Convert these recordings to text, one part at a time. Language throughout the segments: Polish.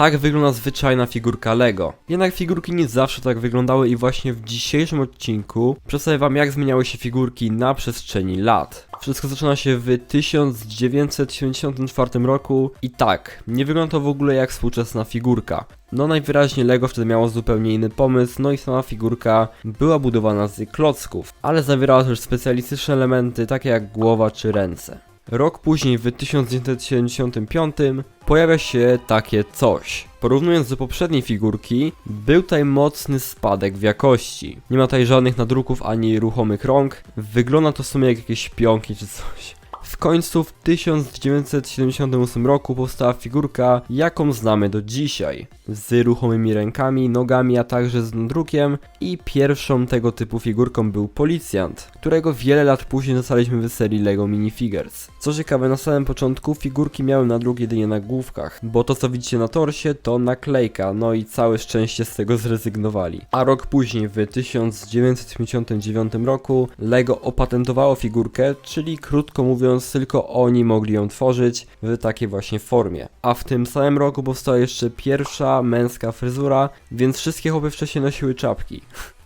Tak wygląda zwyczajna figurka Lego. Jednak figurki nie zawsze tak wyglądały i właśnie w dzisiejszym odcinku przedstawię wam jak zmieniały się figurki na przestrzeni lat. Wszystko zaczyna się w 1974 roku i tak, nie wygląda to w ogóle jak współczesna figurka. No najwyraźniej Lego wtedy miało zupełnie inny pomysł, no i sama figurka była budowana z klocków, ale zawierała też specjalistyczne elementy takie jak głowa czy ręce. Rok później, w 1975, pojawia się takie coś. Porównując do poprzedniej figurki, był tutaj mocny spadek w jakości. Nie ma tutaj żadnych nadruków ani ruchomych rąk. Wygląda to w sumie jak jakieś pionki czy coś. Końcu w 1978 roku powstała figurka, jaką znamy do dzisiaj. Z ruchomymi rękami, nogami, a także z nadrukiem i pierwszą tego typu figurką był policjant, którego wiele lat później dostaliśmy w serii LEGO Minifigures. Co ciekawe, na samym początku figurki miały nadruk jedynie na główkach, bo to co widzicie na torsie to naklejka, no i całe szczęście z tego zrezygnowali. A rok później, w 1959 roku, LEGO opatentowało figurkę, czyli krótko mówiąc, tylko oni mogli ją tworzyć w takiej właśnie formie. A w tym samym roku powstała jeszcze pierwsza męska fryzura, więc wszystkie chłopy wcześniej nosiły czapki.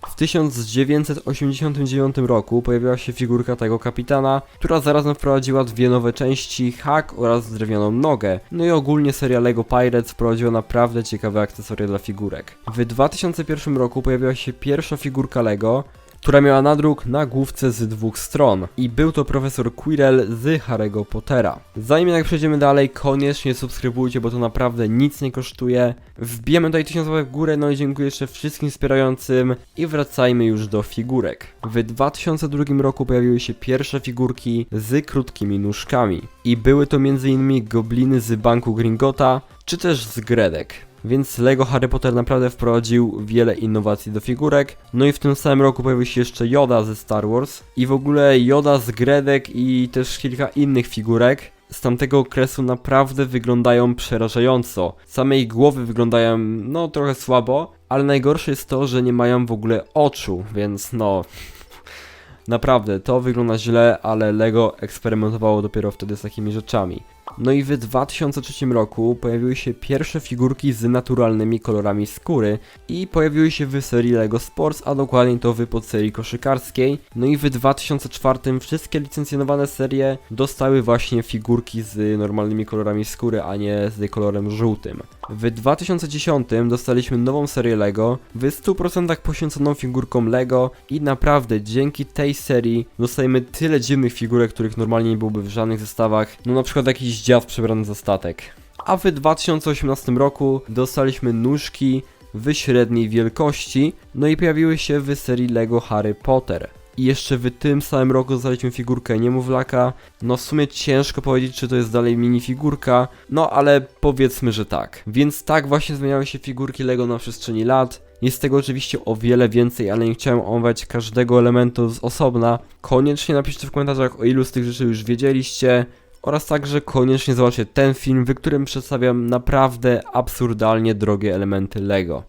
W 1989 roku pojawiła się figurka tego kapitana, która zarazem wprowadziła dwie nowe części, hak oraz drewnianą nogę. No i ogólnie seria LEGO Pirates wprowadziła naprawdę ciekawe akcesoria dla figurek. W 2001 roku pojawiła się pierwsza figurka LEGO, która miała nadruk na główce z dwóch stron. I był to profesor Quirrell z Harry'ego Pottera. Zanim jednak przejdziemy dalej, koniecznie subskrybujcie, bo to naprawdę nic nie kosztuje. Wbijemy tutaj 1000 łapek w górę, no i dziękuję jeszcze wszystkim wspierającym. I wracajmy już do figurek. W 2002 roku pojawiły się pierwsze figurki z krótkimi nóżkami. I były to m.in. gobliny z banku Gringota, czy też z Gredek. Więc Lego Harry Potter naprawdę wprowadził wiele innowacji do figurek. No i w tym samym roku pojawił się jeszcze Yoda ze Star Wars. I w ogóle Yoda z Gredek i też kilka innych figurek z tamtego okresu naprawdę wyglądają przerażająco. Same ich głowy wyglądają no trochę słabo, ale najgorsze jest to, że nie mają w ogóle oczu, więc no... Naprawdę, to wygląda źle, ale Lego eksperymentowało dopiero wtedy z takimi rzeczami. No i w 2003 roku pojawiły się pierwsze figurki z naturalnymi kolorami skóry i pojawiły się w serii LEGO Sports, a dokładniej to w podserii koszykarskiej. No i w 2004 wszystkie licencjonowane serie dostały właśnie figurki z normalnymi kolorami skóry, a nie z kolorem żółtym. W 2010 dostaliśmy nową serię LEGO, w 100% poświęconą figurkom LEGO i naprawdę dzięki tej serii dostajemy tyle dziwnych figurek, których normalnie nie byłoby w żadnych zestawach, no na przykład jakiś dziad przebrany za statek. A w 2018 roku dostaliśmy nóżki w średniej wielkości, no i pojawiły się w serii LEGO Harry Potter. I jeszcze w tym samym roku dostaliśmy figurkę niemowlaka. No w sumie ciężko powiedzieć, czy to jest dalej minifigurka, no ale powiedzmy, że tak. Więc tak właśnie zmieniały się figurki LEGO na przestrzeni lat. Jest tego oczywiście o wiele więcej, ale nie chciałem omawiać każdego elementu z osobna. Koniecznie napiszcie w komentarzach, o ilu z tych rzeczy już wiedzieliście. Oraz także koniecznie zobaczcie ten film, w którym przedstawiam naprawdę absurdalnie drogie elementy LEGO.